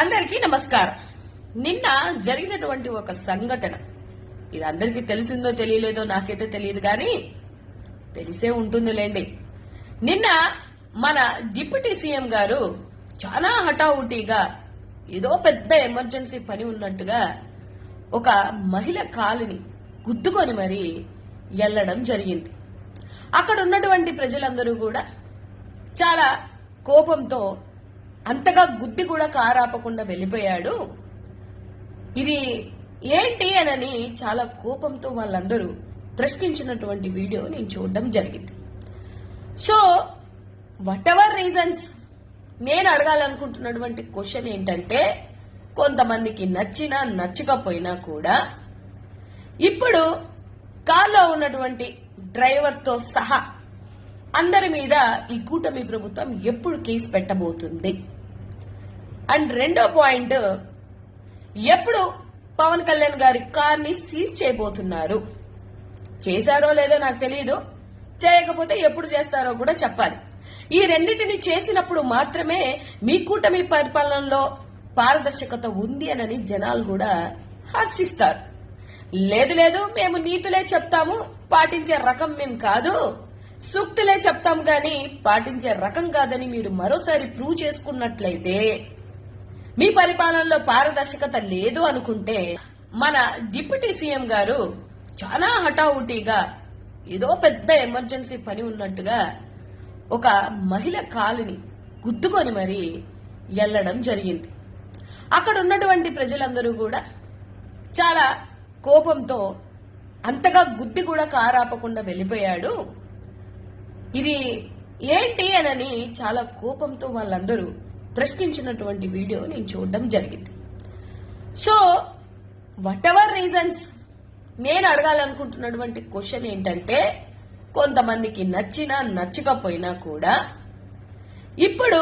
అందరికీ నమస్కారం. నిన్న జరిగినటువంటి ఒక సంఘటన. ఇది అందరికీ తెలిసిందో తెలియలేదో నాకైతే తెలియదు కానీ తెలిసే ఉంటుందిలేండి. నిన్న మన డిప్యూటీ సీఎం గారు చాలా హఠావుటీగా ఏదో పెద్ద ఎమర్జెన్సీ పని ఉన్నట్టుగా ఒక మహిళ కాలుని గుద్దుకొని మరి వెళ్ళడం జరిగింది. అక్కడ ఉన్నటువంటి ప్రజలందరూ కూడా చాలా కోపంతో అంతగా గుద్ది కూడా కారాపకుండా వెళ్ళిపోయాడు. ఇది ఏంటి అనని చాలా కోపంతో వాళ్ళందరూ ప్రశ్నించినటువంటి వీడియో నేను చూడడం జరిగింది. సో వాట్ ఎవర్ రీజన్స్ నేను అడగాలనుకుంటున్నటువంటి క్వశ్చన్ ఏంటంటే కొంతమందికి నచ్చినా నచ్చకపోయినా కూడా ఇప్పుడు కార్లో ఉన్నటువంటి డ్రైవర్తో సహా అందరి మీద ఈ కూటమి ప్రభుత్వం ఎప్పుడు కేసు పెట్టబోతుంది? అండ్ రెండో పాయింట్ ఎప్పుడు పవన్ కళ్యాణ్ గారి కార్ని సీజ్ చేయబోతున్నారు? చేశారో లేదో నాకు తెలియదు చేయకపోతే ఎప్పుడు చేస్తారో కూడా చెప్పాలి. ఈ రెండింటిని చేసినప్పుడు మాత్రమే మీ కూటమి పరిపాలనలో పారదర్శకత ఉంది అనని జనాలు కూడా హర్షిస్తారు. లేదు లేదు మేము నీతులే చెప్తాము పాటించే రకం మేము కాదు. సూక్తులే చెప్తాం గాని పాటించే రకం కాదని మీరు మరోసారి ప్రూవ్ చేసుకున్నట్లయితే మీ పరిపాలనలో పారదర్శకత లేదు అనుకుంటే మన డిప్యూటీ సీఎం గారు చాలా హఠావుటీగా ఏదో పెద్ద ఎమర్జెన్సీ పని ఉన్నట్టుగా ఒక మహిళ కాలుని గుద్దుకొని మరి వెళ్ళడం జరిగింది. అక్కడ ఉన్నటువంటి ప్రజలందరూ కూడా చాలా కోపంతో అంతగా గుద్ది కూడా కారాపకుండా వెళ్ళిపోయాడు. ఇది ఏంటి అనని చాలా కోపంతో వాళ్ళందరూ ప్రశ్నించినటువంటి వీడియో నేను చూడడం జరిగింది. సో వాట్ ఎవర్ రీజన్స్ నేను అడగాలనుకుంటున్నటువంటి క్వశ్చన్ ఏంటంటే కొంతమందికి నచ్చినా నచ్చకపోయినా కూడా ఇప్పుడు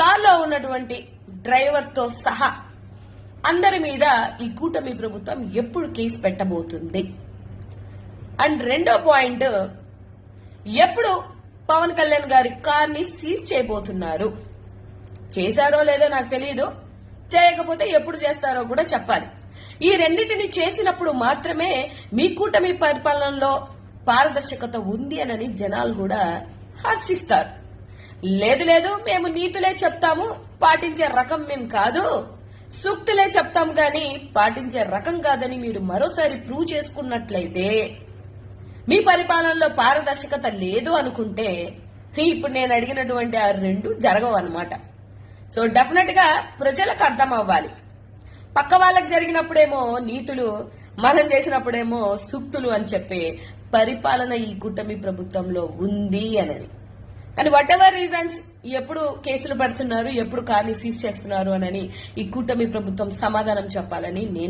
కార్లో ఉన్నటువంటి డ్రైవర్తో సహా అందరి మీద ఈ కూటమి ప్రభుత్వం ఎప్పుడు కేసు పెట్టబోతుంది? అండ్ రెండో పాయింట్ ఎప్పుడు పవన్ కళ్యాణ్ గారి కార్ని సీజ్ చేయబోతున్నారు? చేశారో లేదో నాకు తెలియదు చేయకపోతే ఎప్పుడు చేస్తారో కూడా చెప్పాలి. ఈ రెండింటిని చేసినప్పుడు మాత్రమే మీ కూటమి పరిపాలనలో పారదర్శకత ఉంది అనని జనాలు కూడా హర్షిస్తారు. లేదు లేదు మేము నీతులే చెప్తాము పాటించే రకం మేము కాదు. సూక్తులే చెప్తాం గాని పాటించే రకం కాదని మీరు మరోసారి ప్రూవ్ చేసుకున్నట్లయితే మీ పరిపాలనలో పారదర్శకత లేదు అనుకుంటే ఇప్పుడు నేను అడిగినటువంటి ఆ రెండు జరగవు అనమాట సో డెఫినెట్గా ప్రజలకు అర్థం అవ్వాలి. పక్క వాళ్ళకి జరిగినప్పుడేమో నీతులు మనం చేసినప్పుడేమో సూక్తులు అని చెప్పి పరిపాలన ఈ కూటమి ప్రభుత్వంలో ఉంది అనేది. కానీ వాట్ ఎవర్ రీజన్స్ ఎప్పుడు కేసులు పెడుతున్నారు ఎప్పుడు కార్ని సీజ్ చేస్తున్నారు అని ఈ కూటమి ప్రభుత్వం సమాధానం చెప్పాలని నేను